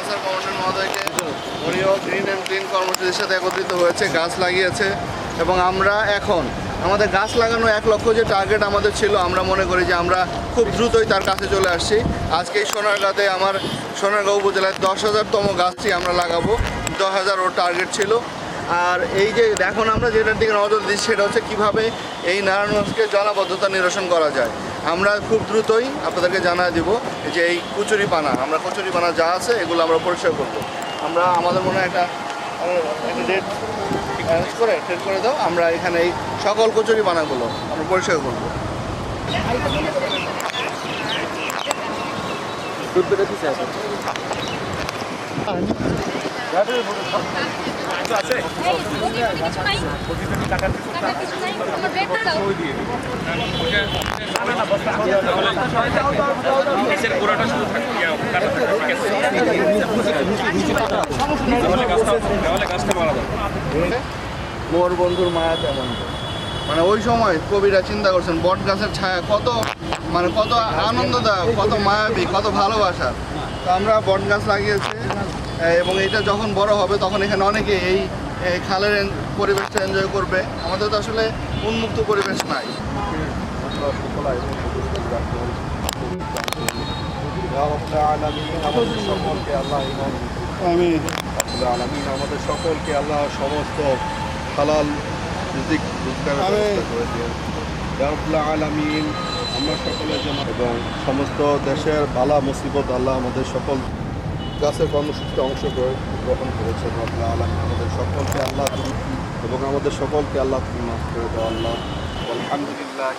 Answer কমিটির মহোদয়কে। উনিও গ্রিন অ্যান্ড ক্লিন কর্মসূচির সাথে একত্রিত হয়েছে, গাছ লাগিয়েছে এবং আমরা এখন, আমাদের গাছ লাগানো এক লক্ষ যে টার্গেট আমাদের ছিল, আমরা মনে করি যে আমরা খুব দ্রুতই তার কাছে চলে আসছি। আজকে এই সোনারগাঁতে আমার সোনারগাঁও উপজেলায় দশ হাজারতম গাছটি আমরা লাগাবো, দশ হাজার ওর টার্গেট ছিল। আর এই যে এখন আমরা যেটার দিকে নজর দিচ্ছি, সেটা হচ্ছে কীভাবে এই নারায়ণগঞ্জকে জলাবদ্ধতা নিরসন করা যায়। আমরা খুব দ্রুতই আপনাদেরকে জানায় দিব যে এই কচুরি পানা আমরা কচুরি পানা যা আছে এগুলো আমরা পরিষ্কার করব। আমরা, আমাদের মনে হয় একটা ডেট অ্যারেঞ্জ করে ট্রেড করে দাও, আমরা এখানে এই সকল কচুরি পানাগুলো আমরা পরিষ্কার করব। নিচের মারা বন্ধুর মায়া তেমন। মানে ওই সময় কবিরা চিন্তা করছেন, বট গাছের ছায়া কত মানে কত আনন্দদায়ক, কত মায়াবী, কত ভালোবাসা। তো আমরা বট গাছ লাগিয়েছি। এবং এটা যখন বড় হবে তখন এখানে অনেকে এই খালের পরিবেশটা এনজয় করবে। আমাদের তো আসলে উন্মুক্ত পরিবেশ নাই। আমি আলমিন আমাদের সকলকে আল্লাহ সমস্ত হালাল রিজিক। ব্যবস্থা করে দিন ইয়ারবুল্লাহ আলমিন আমরা সকলের জন্য এবং সমস্ত দেশের বালা মুসিবত আল্লাহ আমাদের সকল গাছের কর্মসূচিতে অংশগ্রহণ গ্রহণ করেছেন আল্লাহ আমাদের সকলকে আল্লাহ এবং আমাদের সকলকে আল্লাহ তুমি মাফ করে দাও, আল্লাহ আলহামদুলিল্লাহ।